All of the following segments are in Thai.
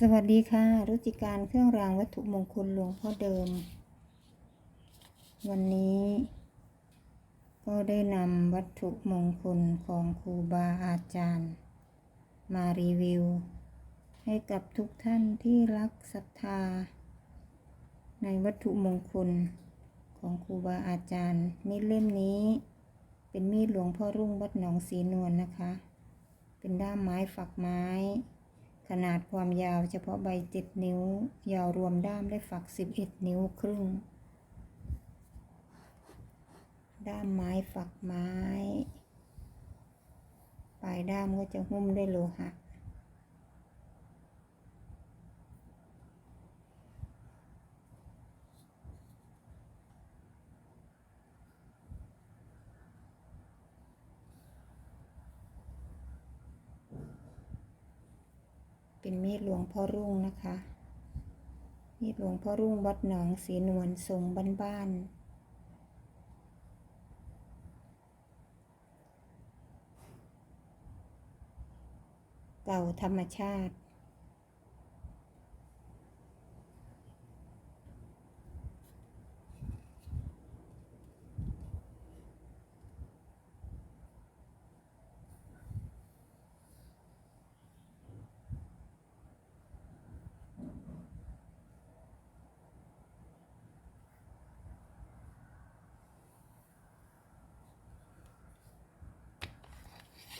สวัสดีค่ะรุจิการเครื่องรางวัตถุมงคลหลวงพ่อเดิม วันนี้ ก็ได้นำวัตถุมงคลของครูบาอาจารย์ มารีวิว ให้กับทุกท่านที่รักศรัทธา ในวัตถุมงคลของครูบาอาจารย์ มีดเล่มนี้ เป็นมีดหลวงพ่อรุ่งวัดหนองสีนวลนะคะ เป็นด้ามไม้ฝักไม้ ขนาดความยาวเฉพาะใบเจ็ดนิ้ว ยาวรวมด้ามได้ฝักสิบเอ็ดนิ้วครึ่ง ด้ามไม้ฝักไม้ ปลายด้ามก็จะหุ้มด้วยโลหะ เป็นมีดหลวงพ่อรุ่งนะคะ มีดหลวงพ่อรุ่งวัดหนองสีนวลทรงบ้านๆเก่าธรรมชาติ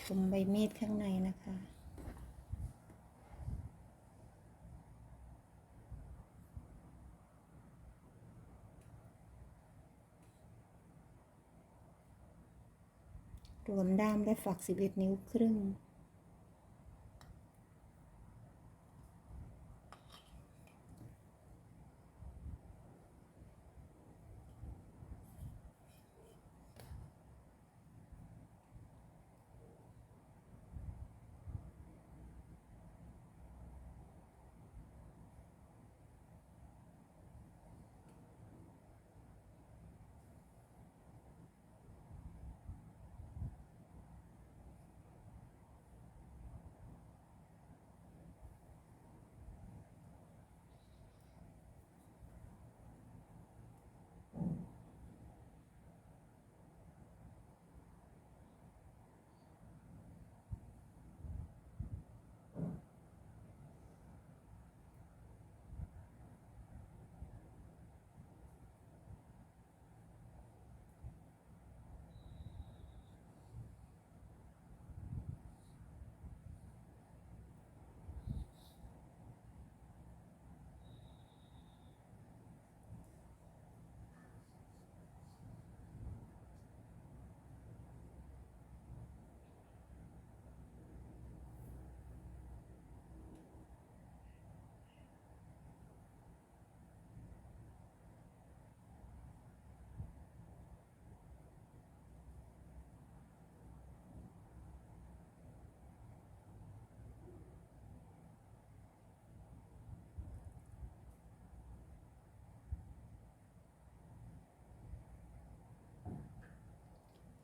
ชมใบมีดข้างในนะคะ รวมด้ามได้ฝัก 11 นิ้วครึ่ง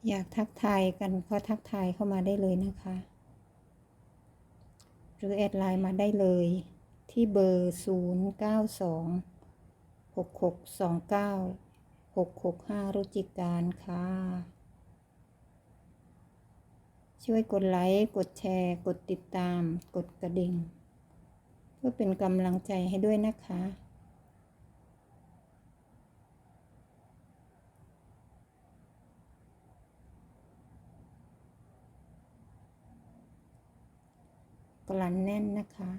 อยากทักทายกันก็ทักทายเข้ามาได้เลยนะคะ หรือแอดไลน์มาได้เลยที่เบอร์ 0 9 2 6 6 2 9 6 6 5 รุจิการค่ะ ช่วยกดไลค์ กดแชร์ กดติดตาม กดกระดิ่ง เพื่อเป็นกำลังใจให้ด้วยนะคะ กลั่นแน่นนะคะ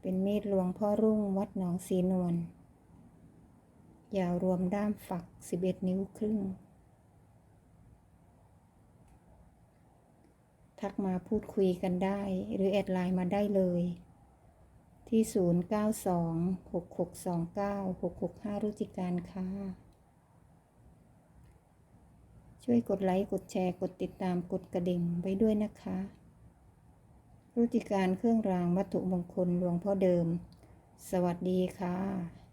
เป็นมีดหลวงพ่อรุ่งวัดหนองสีนวล ยาวรวมด้ามฝัก 11 นิ้วครึ่ง ทักมาพูดคุยกันได้ หรือแอดไลน์มาได้เลย ที่ 0926629665รุจิการค่ะ ช่วยกดไลค์ กดแชร์ กดติดตาม กดกระดิ่งไว้ด้วยนะคะ รุจิการเครื่องรางวัตถุมงคลหลวงพ่อเดิม สวัสดีค่ะ